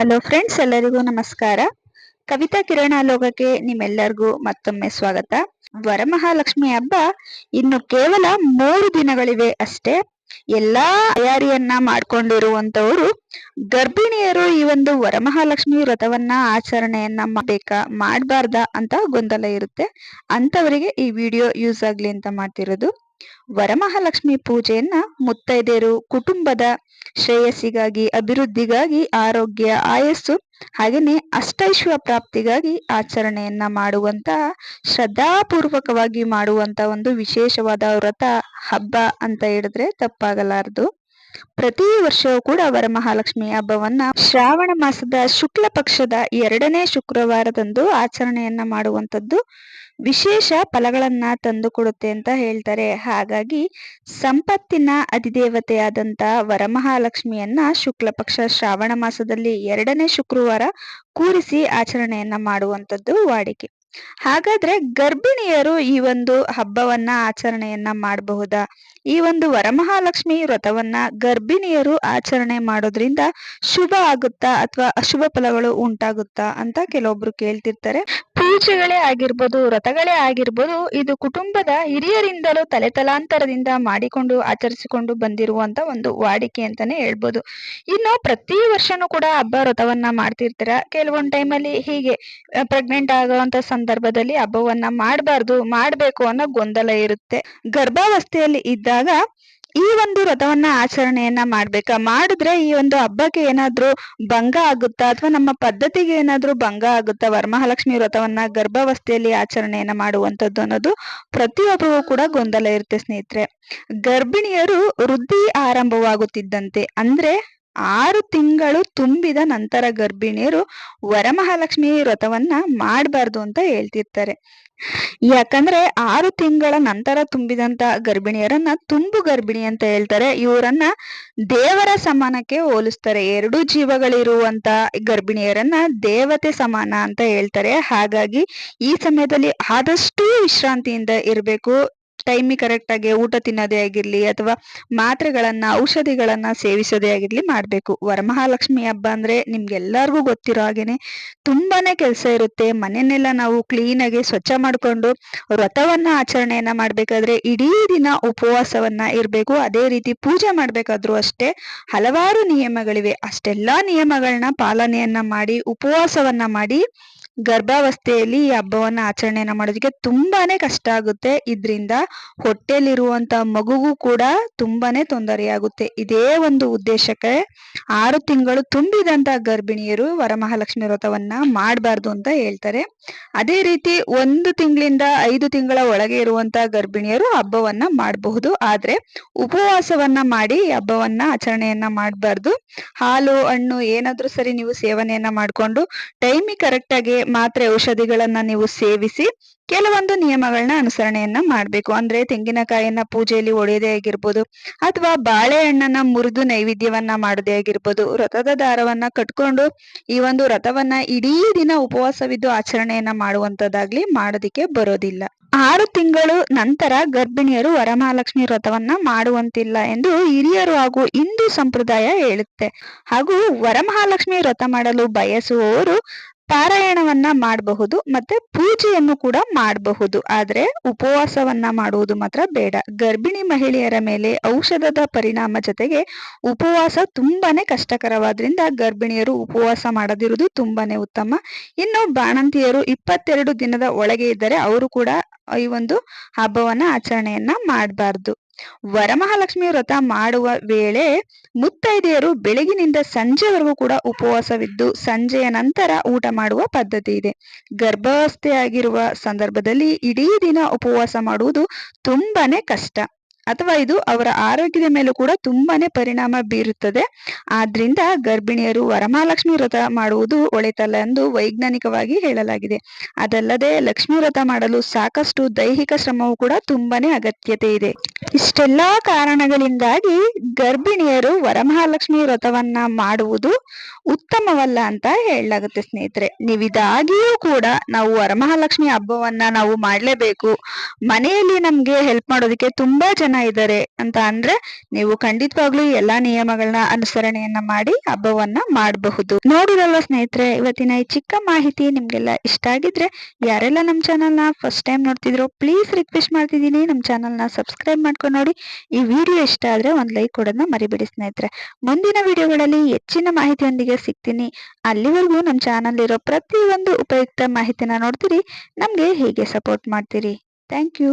Hello friends ಎಲ್ಲರಿಗೂ ನಮಸ್ಕಾರ. ಕವಿತಾ ಕಿರಣ ಲೋಕಕ್ಕೆ ನಿಮ್ಮೆಲ್ಲರಿಗೂ ಮತ್ತೊಮ್ಮೆ ಸ್ವಾಗತ. ವರಮಹಾಲಕ್ಷ್ಮಿ ಹಬ್ಬ ಇನ್ನು ಕೇವಲ ಮೂರು ದಿನಗಳಿವೆ ಅಷ್ಟೇ. ಎಲ್ಲಾ ತಯಾರಿಯನ್ನ ಮಾಡ್ಕೊಂಡಿರುವಂತವರು ಗರ್ಭಿಣಿಯರು ಈ ಒಂದು ವರಮಹಾಲಕ್ಷ್ಮಿ ವ್ರತವನ್ನ ಆಚರಣೆಯನ್ನ ಮಾಡ್ಬೇಕಾ ಮಾಡಬಾರ್ದ ಅಂತ ಗೊಂದಲ ಇರುತ್ತೆ. ಅಂತವರಿಗೆ ಈ ವಿಡಿಯೋ ಯೂಸ್ ಆಗ್ಲಿ ಅಂತ ಮಾಡ್ತಿರೋದು. ವರಮಹಾಲಕ್ಷ್ಮಿ ಪೂಜೆಯನ್ನ ಮುತ್ತೈದೆಯರು ಕುಟುಂಬದ ಶ್ರೇಯಸ್ಸಿಗಾಗಿ, ಅಭಿವೃದ್ಧಿಗಾಗಿ, ಆರೋಗ್ಯ, ಆಯಸ್ಸು ಹಾಗೆಯೇ ಅಷ್ಟೈಶ್ವ ಪ್ರಾಪ್ತಿಗಾಗಿ ಆಚರಣೆಯನ್ನ ಮಾಡುವಂತಹ ಶ್ರದ್ಧಾಪೂರ್ವಕವಾಗಿ ಮಾಡುವಂತ ಒಂದು ವಿಶೇಷವಾದ ವ್ರತ ಹಬ್ಬ ಅಂತ ಹೇಳಿದ್ರೆ ತಪ್ಪಾಗಲಾರದು. ಪ್ರತಿ ವರ್ಷವೂ ಕೂಡ ವರಮಹಾಲಕ್ಷ್ಮಿ ಹಬ್ಬವನ್ನ ಶ್ರಾವಣ ಮಾಸದ ಶುಕ್ಲ ಪಕ್ಷದ ಎರಡನೇ ಶುಕ್ರವಾರದಂದು ಆಚರಣೆಯನ್ನ ಮಾಡುವಂತದ್ದು ವಿಶೇಷ ಫಲಗಳನ್ನ ತಂದುಕೊಡುತ್ತೆ ಅಂತ ಹೇಳ್ತಾರೆ. ಹಾಗಾಗಿ ಸಂಪತ್ತಿನ ಅಧಿದೇವತೆಯಾದಂಥ ವರಮಹಾಲಕ್ಷ್ಮಿಯನ್ನ ಶುಕ್ಲ ಪಕ್ಷ ಶ್ರಾವಣ ಮಾಸದಲ್ಲಿ ಎರಡನೇ ಶುಕ್ರವಾರ ಕೂರಿಸಿ ಆಚರಣೆಯನ್ನ ಮಾಡುವಂತದ್ದು ವಾಡಿಕೆ. ಹಾಗಾದ್ರೆ ಗರ್ಭಿಣಿಯರು ಈ ಒಂದು ಹಬ್ಬವನ್ನ ಆಚರಣೆಯನ್ನ ಮಾಡಬಹುದಾ? ಈ ಒಂದು ವರಮಹಾಲಕ್ಷ್ಮಿ ವ್ರತವನ್ನ ಗರ್ಭಿಣಿಯರು ಆಚರಣೆ ಮಾಡೋದ್ರಿಂದ ಶುಭ ಆಗುತ್ತಾ ಅಥವಾ ಅಶುಭ ಫಲಗಳು ಉಂಟಾಗುತ್ತಾ ಅಂತ ಕೆಲವೊಬ್ರು ಕೇಳ್ತಿರ್ತಾರೆ. ಪೂಜೆಗಳೇ ಆಗಿರ್ಬೋದು, ವ್ರತಗಳೇ ಆಗಿರ್ಬೋದು, ಇದು ಕುಟುಂಬದ ಹಿರಿಯರಿಂದಲೂ ತಲೆತಲಾಂತರದಿಂದ ಮಾಡಿಕೊಂಡು ಆಚರಿಸಿಕೊಂಡು ಬಂದಿರುವಂತ ಒಂದು ವಾಡಿಕೆ ಅಂತಾನೆ ಹೇಳ್ಬೋದು. ಇನ್ನು ಪ್ರತಿ ವರ್ಷನೂ ಕೂಡ ಹಬ್ಬ ವ್ರತವನ್ನ ಮಾಡ್ತಿರ್ತಾರೆ. ಕೆಲವೊಂದು ಟೈಮಲ್ಲಿ ಹೀಗೆ ಪ್ರೆಗ್ನೆಂಟ್ ಆಗುವಂತ ಸಂದರ್ಭದಲ್ಲಿ ಹಬ್ಬವನ್ನ ಮಾಡಬಾರ್ದು, ಮಾಡಬೇಕು ಅನ್ನೋ ಗೊಂದಲ ಇರುತ್ತೆ. ಗರ್ಭಾವಸ್ಥೆಯಲ್ಲಿ ಇದ್ದಾಗ ಈ ಒಂದು ವ್ರತವನ್ನ ಆಚರಣೆಯನ್ನ ಮಾಡ್ಬೇಕಾ? ಮಾಡಿದ್ರೆ ಈ ಒಂದು ಹಬ್ಬಕ್ಕೆ ಏನಾದ್ರೂ ಭಂಗ ಆಗುತ್ತಾ? ಅಥವಾ ನಮ್ಮ ಪದ್ಧತಿಗೆ ಏನಾದ್ರೂ ಭಂಗ ಆಗುತ್ತಾ? ವರಮಹಾಲಕ್ಷ್ಮಿ ವ್ರತವನ್ನ ಗರ್ಭಾವಸ್ಥೆಯಲ್ಲಿ ಆಚರಣೆಯನ್ನ ಮಾಡುವಂತದ್ದು ಅನ್ನೋದು ಪ್ರತಿಯೊಬ್ಬರಿಗೂ ಕೂಡ ಗೊಂದಲ ಇರುತ್ತೆ ಸ್ನೇಹಿತರೆ. ಗರ್ಭಿಣಿಯರು ವೃದ್ಧಿ ಆರಂಭವಾಗುತ್ತಿದ್ದಂತೆ ಅಂದ್ರೆ ಆರು ತಿಂಗಳು ತುಂಬಿದ ನಂತರ ಗರ್ಭಿಣಿಯರು ವರಮಹಾಲಕ್ಷ್ಮಿ ವ್ರತವನ್ನ ಮಾಡಬಾರ್ದು ಅಂತ ಹೇಳ್ತಿರ್ತಾರೆ. ಯಾಕಂದ್ರೆ ಆರು ತಿಂಗಳ ನಂತರ ತುಂಬಿದಂತ ಗರ್ಭಿಣಿಯರನ್ನ ತುಂಬು ಗರ್ಭಿಣಿ ಅಂತ ಹೇಳ್ತಾರೆ. ಇವರನ್ನ ದೇವರ ಸಮಾನಕ್ಕೆ ಹೋಲಿಸ್ತಾರೆ. ಎರಡು ಜೀವಗಳಿರುವಂತ ಗರ್ಭಿಣಿಯರನ್ನ ದೇವತೆ ಸಮಾನ ಅಂತ ಹೇಳ್ತಾರೆ. ಹಾಗಾಗಿ ಈ ಸಮಯದಲ್ಲಿ ಆದಷ್ಟು ವಿಶ್ರಾಂತಿಯಿಂದ ಇರಬೇಕು. ಟೈಮಿಗೆ ಕರೆಕ್ಟ್ ಆಗಿ ಊಟ ತಿನ್ನೋದೇ ಆಗಿರ್ಲಿ ಅಥವಾ ಮಾತ್ರೆಗಳನ್ನ, ಔಷಧಿಗಳನ್ನ ಸೇವಿಸೋದೇ ಆಗಿರ್ಲಿ ಮಾಡ್ಬೇಕು. ವರಮಹಾಲಕ್ಷ್ಮಿ ಹಬ್ಬ ಅಂದ್ರೆ ನಿಮ್ಗೆಲ್ಲರಿಗೂ ಗೊತ್ತಿರೋ ಹಾಗೇನೆ ತುಂಬಾನೇ ಕೆಲಸ ಇರುತ್ತೆ. ಮನೆಯನ್ನೆಲ್ಲ ನಾವು ಕ್ಲೀನ್ ಆಗಿ ಸ್ವಚ್ಛ ಮಾಡ್ಕೊಂಡು ವ್ರತವನ್ನ, ಆಚರಣೆಯನ್ನ ಮಾಡ್ಬೇಕಾದ್ರೆ ಇಡೀ ದಿನ ಉಪವಾಸವನ್ನ ಇರ್ಬೇಕು. ಅದೇ ರೀತಿ ಪೂಜೆ ಮಾಡ್ಬೇಕಾದ್ರೂ ಅಷ್ಟೇ ಹಲವಾರು ನಿಯಮಗಳಿವೆ. ಅಷ್ಟೆಲ್ಲಾ ನಿಯಮಗಳನ್ನ ಪಾಲನೆಯನ್ನ ಮಾಡಿ, ಉಪವಾಸವನ್ನ ಮಾಡಿ ಗರ್ಭಾವಸ್ಥೆಯಲ್ಲಿ ಈ ಹಬ್ಬವನ್ನ ಆಚರಣೆಯನ್ನ ಮಾಡೋದಕ್ಕೆ ತುಂಬಾನೇ ಕಷ್ಟ ಆಗುತ್ತೆ. ಇದ್ರಿಂದ ಹೊಟ್ಟೆಯಲ್ಲಿರುವಂಥ ಮಗುಗೂ ಕೂಡ ತುಂಬಾನೇ ತೊಂದರೆಯಾಗುತ್ತೆ ಇದೇ ಒಂದು ಉದ್ದೇಶಕ್ಕೆ ಆರು ತಿಂಗಳು ತುಂಬಿದಂತ ಗರ್ಭಿಣಿಯರು ವರಮಹಾಲಕ್ಷ್ಮಿ ವ್ರತವನ್ನು ಮಾಡಬಾರ್ದು ಅಂತ ಹೇಳ್ತಾರೆ. ಅದೇ ರೀತಿ ಒಂದು ತಿಂಗಳಿಂದ ಐದು ತಿಂಗಳ ಒಳಗೆ ಇರುವಂತ ಗರ್ಭಿಣಿಯರು ಹಬ್ಬವನ್ನ ಮಾಡಬಹುದು. ಆದರೆ ಉಪವಾಸವನ್ನ ಮಾಡಿ ಹಬ್ಬವನ್ನ ಆಚರಣೆಯನ್ನ ಮಾಡಬಾರ್ದು. ಹಾಲು, ಹಣ್ಣು ಏನಾದರೂ ಸರಿ ನೀವು ಸೇವನೆಯನ್ನ ಮಾಡ್ಕೊಂಡು ಟೈಮಿಗೆ ಕರೆಕ್ಟ್ ಆಗಿ ಮಾತ್ರೆ ಔಷಧಿಗಳನ್ನ ನೀವು ಸೇವಿಸಿ ಕೆಲವೊಂದು ನಿಯಮಗಳನ್ನ ಅನುಸರಣೆಯನ್ನ ಮಾಡ್ಬೇಕು. ಅಂದ್ರೆ ತೆಂಗಿನಕಾಯಿಯನ್ನ ಪೂಜೆಯಲ್ಲಿ ಒಡೆಯದೇ ಆಗಿರ್ಬೋದು, ಅಥವಾ ಬಾಳೆಹಣ್ಣನ್ನ ಮುರಿದು ನೈವೇದ್ಯವನ್ನ ಮಾಡದೇ ಆಗಿರ್ಬೋದು ವ್ರತದ ದಾರವನ್ನ ಕಟ್ಕೊಂಡು ಈ ಒಂದು ವ್ರತವನ್ನ ಇಡೀ ದಿನ ಉಪವಾಸವಿದ್ದು ಆಚರಣೆಯನ್ನ ಮಾಡುವಂತದ್ದಾಗ್ಲಿ ಮಾಡೋದಿಕ್ಕೆ ಬರೋದಿಲ್ಲ. ಆರು ತಿಂಗಳು ನಂತರ ಗರ್ಭಿಣಿಯರು ವರಮಹಾಲಕ್ಷ್ಮಿ ವ್ರತವನ್ನ ಮಾಡುವಂತಿಲ್ಲ ಎಂದು ಹಿರಿಯರು ಹಾಗೂ ಹಿಂದೂ ಸಂಪ್ರದಾಯ ಹೇಳುತ್ತೆ. ಹಾಗೂ ವರಮಹಾಲಕ್ಷ್ಮಿ ವ್ರತ ಮಾಡಲು ಬಯಸುವವರು ಪಾರಾಯಣವನ್ನ ಮಾಡಬಹುದು ಮತ್ತೆ ಪೂಜೆಯನ್ನು ಕೂಡ ಮಾಡಬಹುದು. ಆದರೆ ಉಪವಾಸವನ್ನ ಮಾಡುವುದು ಮಾತ್ರ ಬೇಡ. ಗರ್ಭಿಣಿ ಮಹಿಳೆಯರ ಮೇಲೆ ಔಷಧದ ಪರಿಣಾಮ ಜೊತೆಗೆ ಉಪವಾಸ ತುಂಬಾನೇ ಕಷ್ಟಕರವಾದ್ರಿಂದ ಗರ್ಭಿಣಿಯರು ಉಪವಾಸ ಮಾಡದಿರುವುದು ತುಂಬಾನೇ ಉತ್ತಮ. ಇನ್ನು ಬಾಣಂತಿಯರು ಇಪ್ಪತ್ತೆರಡು ದಿನದ ಒಳಗೆ ಇದ್ದರೆ ಅವರು ಕೂಡ ಈ ಒಂದು ಹಬ್ಬವನ್ನ ಆಚರಣೆಯನ್ನ ಮಾಡಬಾರ್ದು. ವರಮಹಾಲಕ್ಷ್ಮಿ ವ್ರತ ಮಾಡುವ ವೇಳೆ ಮುತ್ತೈದೆಯರು ಬೆಳಗಿನಿಂದ ಸಂಜೆವರೆಗೂ ಕೂಡ ಉಪವಾಸವಿದ್ದು ಸಂಜೆಯ ನಂತರ ಊಟ ಮಾಡುವ ಪದ್ಧತಿ ಇದೆ. ಗರ್ಭಾವಸ್ಥೆಯಾಗಿರುವ ಸಂದರ್ಭದಲ್ಲಿ ಇಡೀ ದಿನ ಉಪವಾಸ ಮಾಡುವುದು ತುಂಬಾನೇ ಕಷ್ಟ. ಅಥವಾ ಇದು ಅವರ ಆರೋಗ್ಯದ ಮೇಲೂ ಕೂಡ ತುಂಬಾನೇ ಪರಿಣಾಮ ಬೀರುತ್ತದೆ. ಆದ್ರಿಂದ ಗರ್ಭಿಣಿಯರು ವರಮಹಾಲಕ್ಷ್ಮಿ ವ್ರತ ಮಾಡುವುದು ಒಳಿತಲ್ಲ ಎಂದು ವೈಜ್ಞಾನಿಕವಾಗಿ ಹೇಳಲಾಗಿದೆ. ಅದಲ್ಲದೆ ಲಕ್ಷ್ಮಿ ವ್ರತ ಮಾಡಲು ಸಾಕಷ್ಟು ದೈಹಿಕ ಶ್ರಮವು ಕೂಡ ತುಂಬಾನೇ ಅಗತ್ಯತೆ ಇದೆ. ಇಷ್ಟೆಲ್ಲಾ ಕಾರಣಗಳಿಂದಾಗಿ ಗರ್ಭಿಣಿಯರು ವರಮಹಾಲಕ್ಷ್ಮಿ ವ್ರತವನ್ನ ಮಾಡುವುದು ಉತ್ತಮವಲ್ಲ ಅಂತ ಹೇಳಲಾಗುತ್ತೆ ಸ್ನೇಹಿತರೆ. ನೀವಿದಾಗಿಯೂ ಕೂಡ ನಾವು ವರಮಹಾಲಕ್ಷ್ಮಿ ಹಬ್ಬವನ್ನ ನಾವು ಮಾಡ್ಲೇಬೇಕು. ಮನೆಯಲ್ಲಿ ನಮ್ಗೆ ಹೆಲ್ಪ್ ಮಾಡೋದಕ್ಕೆ ತುಂಬಾ ಜನ ಇದ್ದಾರೆ ಅಂತ ಅಂದ್ರೆ ನೀವು ಖಂಡಿತವಾಗ್ಲೂ ಎಲ್ಲಾ ನಿಯಮಗಳನ್ನ ಅನುಸರಣೆಯನ್ನ ಮಾಡಿ ಹಬ್ಬವನ್ನ ಮಾಡಬಹುದು. ನೋಡಿರಲ್ವ ಸ್ನೇಹಿತರೆ, ಇವತ್ತಿನ ಈ ಚಿಕ್ಕ ಮಾಹಿತಿ ನಿಮ್ಗೆಲ್ಲ ಇಷ್ಟ ಆಗಿದ್ರೆ ಯಾರೆಲ್ಲ ನಮ್ಮ ಚಾನಲ್ನ ಫಸ್ಟ್ ಟೈಮ್ ನೋಡ್ತಿದ್ರು ಪ್ಲೀಸ್ ರಿಕ್ವೆಸ್ಟ್ ಮಾಡ್ತಿದ್ದೀನಿ. ನಮ್ಮ ಚಾನಲ್ನ ಸಬ್ಸ್ಕ್ರೈಬ್ ಮಾಡ್ಕೊಂಡು ನೋಡಿ. ಈ ವಿಡಿಯೋ ಇಷ್ಟ ಆದ್ರೆ ಒಂದ್ ಲೈಕ್ ಕೊಡೋದನ್ನ ಮರಿಬೇಡಿ ಸ್ನೇಹಿತರೆ. ಮುಂದಿನ ವಿಡಿಯೋಗಳಲ್ಲಿ ಹೆಚ್ಚಿನ ಮಾಹಿತಿಯೊಂದಿಗೆ ಸಿಗ್ತೀನಿ. ಅಲ್ಲಿವರೆಗೂ ನಮ್ಮ ಚಾನಲ್ ಇರೋ ಪ್ರತಿ ಒಂದು ಉಪಯುಕ್ತ ಮಾಹಿತಿನ ನೋಡ್ತೀರಿ. ನಮ್ಗೆ ಹೀಗೆ ಸಪೋರ್ಟ್ ಮಾಡ್ತೀರಿ? Thank you